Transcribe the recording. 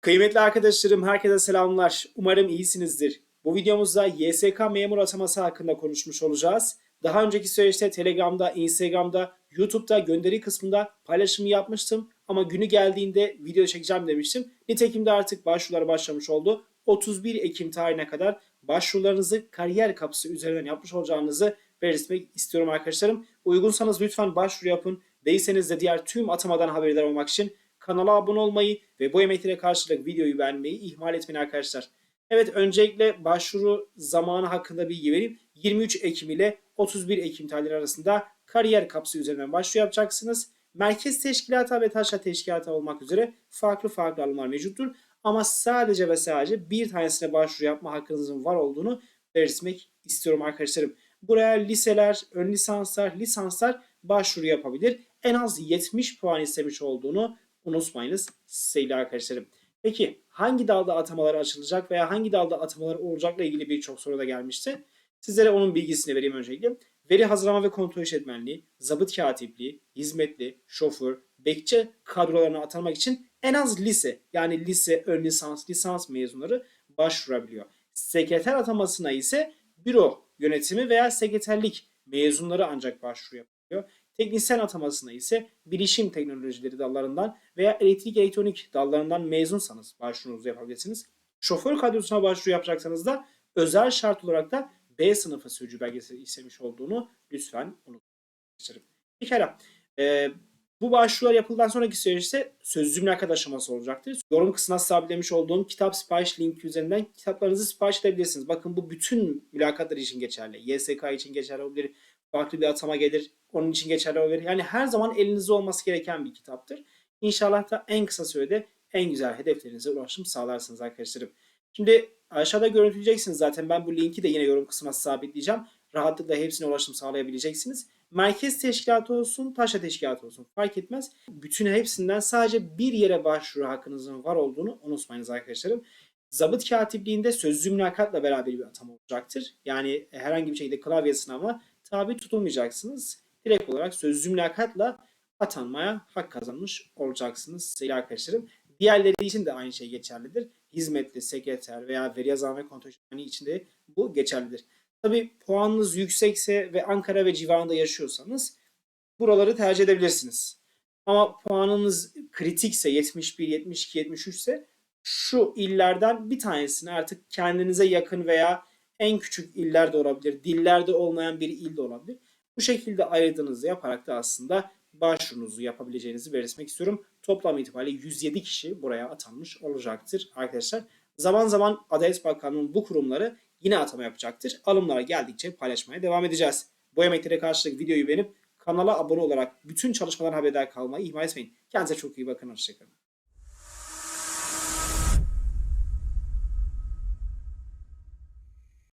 Kıymetli arkadaşlarım, herkese selamlar. Umarım iyisinizdir. Bu videomuzda YSK memur ataması hakkında konuşmuş olacağız. Daha önceki süreçte Telegram'da, Instagram'da, YouTube'da gönderi kısmında paylaşımı yapmıştım. Ama günü geldiğinde video çekeceğim demiştim. Nitekim de artık başvurular başlamış oldu. 31 Ekim tarihine kadar başvurularınızı kariyer kapısı üzerinden yapmış olacağınızı belirtmek istiyorum arkadaşlarım. Uygunsanız lütfen başvuru yapın. Değilseniz de diğer tüm atamadan haberdar olmak için kanala abone olmayı ve bu emeklere karşılık videoyu beğenmeyi ihmal etmeyin arkadaşlar. Evet öncelikle başvuru zamanı hakkında bilgi vereyim. 23 Ekim ile 31 Ekim tarihleri arasında kariyer kapısı üzerinden başvuru yapacaksınız. Merkez teşkilata ve taşra teşkilata olmak üzere farklı farklı alımlar mevcuttur. Ama sadece ve sadece bir tanesine başvuru yapma hakkınızın var olduğunu belirtmek istiyorum arkadaşlarım. Buraya liseler, ön lisanslar, lisanslar başvuru yapabilir. En az 70 puan istemiş olduğunu unutmayınız sevgili arkadaşlarım. Peki hangi dalda atamalar açılacak veya hangi dalda atamalar olacakla ilgili birçok soru da gelmişti. Sizlere onun bilgisini vereyim öncelikle. Veri hazırlama ve kontrol işletmenliği, zabıt katipliği, hizmetli, şoför, bekçi kadrolarına atanmak için en az lise yani lise, ön lisans, lisans mezunları başvurabiliyor. Sekreter atamasına ise büro yönetimi veya sekreterlik mezunları ancak başvuru yapıyor. Teknisyen atamasına ise bilişim teknolojileri dallarından veya elektrik elektronik dallarından mezunsanız başvurunuzu yapabilirsiniz. Şoför kadrosuna başvuru yapacaksanız da özel şart olarak da B sınıfı sürücü belgesi istemiş olduğunu lütfen unutmayın. Bir kere e, bu başvurular yapıldıktan sonraki süreçte sözlü mülakat aşaması olacaktır. Yorum kısmına sabitlemiş olduğum kitap sipariş linki üzerinden kitaplarınızı sipariş edebilirsiniz. Bakın bu bütün mülakatlar için geçerli. YSK için geçerli olabilir. Farklı bir atama gelir. Onun için geçerli olabilir. Yani her zaman elinizde olması gereken bir kitaptır. İnşallah da en kısa sürede en güzel hedeflerinize ulaşım sağlarsınız arkadaşlarım. Şimdi aşağıda görüntüleyeceksiniz zaten. Ben bu linki de yine yorum kısmına sabitleyeceğim. Rahatlıkla hepsine ulaşım sağlayabileceksiniz. Merkez teşkilatı olsun, taşra teşkilatı olsun fark etmez. Bütün hepsinden sadece bir yere başvuru hakkınızın var olduğunu unutmayınız arkadaşlarım. Zabıt katipliğinde sözlü mülakatla beraber bir atama olacaktır. Yani herhangi bir şekilde klavye sınavına tabi tutulmayacaksınız. Direkt olarak sözlü mülakatla atanmaya hak kazanmış olacaksınız sevgili arkadaşlarım. Diğerleri için de aynı şey geçerlidir. Hizmetli, sekreter veya veri yazan ve kontrol için de bu geçerlidir. Tabi puanınız yüksekse ve Ankara ve civarında yaşıyorsanız buraları tercih edebilirsiniz. Ama puanınız kritikse 71, 72, 73 ise şu illerden bir tanesini artık kendinize yakın veya en küçük iller de olabilir, dillerde olmayan bir il de olabilir. Bu şekilde ayırdığınızı yaparak da aslında başvurunuzu yapabileceğinizi belirtmek istiyorum. Toplam itibariyle 107 kişi buraya atanmış olacaktır arkadaşlar. Zaman zaman Adalet Bakanlığı'nın bu kurumları yine atama yapacaktır. Alımlara geldikçe paylaşmaya devam edeceğiz. Bu emeklere karşılık videoyu beğenip kanala abone olarak bütün çalışmaların haberdar kalmayı ihmal etmeyin. Kendinize çok iyi bakın. Hoşçakalın.